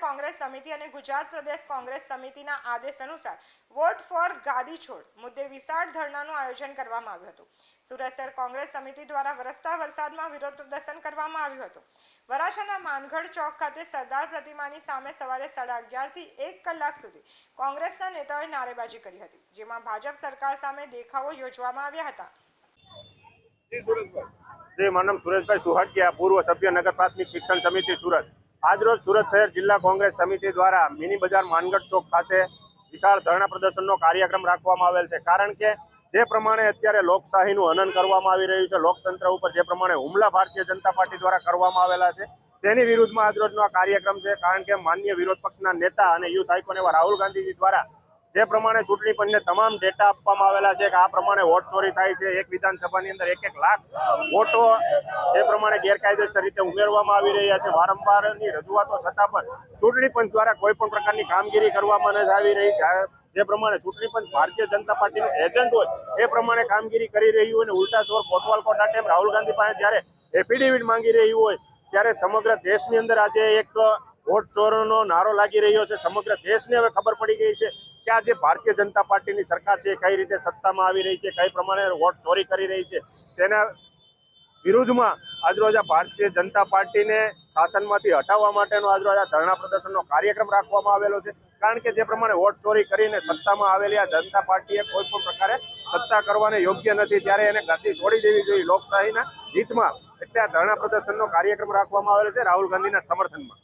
કોંગ્રેસ સમિતિ અને ગુજરાત પ્રદેશ કોંગ્રેસ સમિતિના આદેશ અનુસાર વોટ ફોર ગાદી છોડ મુદ્દે વિશાળ ધરણાનું આયોજન કરવામાં આવ્યું હતું. સુરત કોંગ્રેસ સમિતિ દ્વારા વરસતા વરસાદમાં વિરોધ પ્રદર્શન કરવામાં આવ્યું હતું. વરાછાના માનગઢ ચોક ખાતે સરદાર પ્રતિમાની સામે સવારે સાડા અગિયારથી એક કલાક સુધી કોંગ્રેસના નેતાઓએ નારેબાજી કરી હતી, જેમાં ભાજપ સરકાર સામે દેખાવો યોજવામાં આવ્યા હતા. શ્રી મારું નામ સુરેશભાઈ સુહાગિયા, પૂર્વ સભ્ય નગર પ્રાથમિક શિક્ષણ સમિતિ સુરત. આજરોજ સુરત શહેર જિલ્લા કોંગ્રેસ સમિતિ દ્વારા મિની બજાર માનગઢ ચોક ખાતે વિશાળ ધરણા પ્રદર્શનનો કાર્યક્રમ રાખવામાં આવેલ છે. કારણ કે જે પ્રમાણે અત્યારે લોકશાહીનું હનન કરવામાં આવી રહ્યું છે, લોકતંત્ર ઉપર જે પ્રમાણે હુમલા ભારતીય જનતા પાર્ટી દ્વારા કરવામાં આવેલા છે, તેની વિરુદ્ધમાં આજરોજનો આ કાર્યક્રમ છે. કારણ કે માન્ય વિરોધ પક્ષના નેતા અને યુથ આઇકોન એવા રાહુલ ગાંધીજી દ્વારા જે પ્રમાણે ચૂંટણી પંચને તમામ ડેટા આપવામાં આવેલા છે કે આ પ્રમાણે વોટ ચોરી થાય છે, એક વિધાનસભાની અંદર એક એક લાખ વોટો એ પ્રમાણે ગેરકાયદેસર રીતે ઉમેરવામાં આવી રહ્યા છે. વારંવારની રજૂઆતો છતાં પણ ચૂંટણી પંચ દ્વારા કોઈ પણ પ્રકારની કામગીરી કરવામાં નથી આવી રહી. જા- પ્રમાણે ચૂંટણી પંચ ભારતીય જનતા પાર્ટીનું એજન્ટ હોય, એ પ્રમાણે કામગીરી કરી રહ્યું હોય અને ઉલટા ચોર કોટવાલ કોટા ટેમ રાહુલ ગાંધી પાસે જ્યારે એફિડેવિટ માંગી રહ્યું હોય, ત્યારે સમગ્ર દેશની અંદર આજે એક વોટ ચોરનો નારો લાગી રહ્યો છે. સમગ્ર દેશને હવે ખબર પડી ગઈ છે કે આ જે ભારતીય જનતા પાર્ટીની સરકાર છે કઈ રીતે સત્તામાં આવી રહી છે, કઈ પ્રમાણે વોટ ચોરી કરી રહી છે, તેના વિરુદ્ધમાં આજરોજ આ ભારતીય જનતા પાર્ટીને શાસનમાંથી હટાવવા માટેનો આજરોજ આ ધરણા પ્રદર્શનનો કાર્યક્રમ રાખવામાં આવેલો છે. કારણ કે જે પ્રમાણે વોટ ચોરી કરીને સત્તામાં આવેલી આ જનતા પાર્ટીએ કોઈ પણ પ્રકારે સત્તા કરવાને યોગ્ય નથી, ત્યારે એને ગતિ છોડી દેવી જોઈએ લોકશાહીના હિતમાં. એટલે આ ધરણા પ્રદર્શનનો કાર્યક્રમ રાખવામાં આવેલો છે રાહુલ ગાંધીના સમર્થનમાં.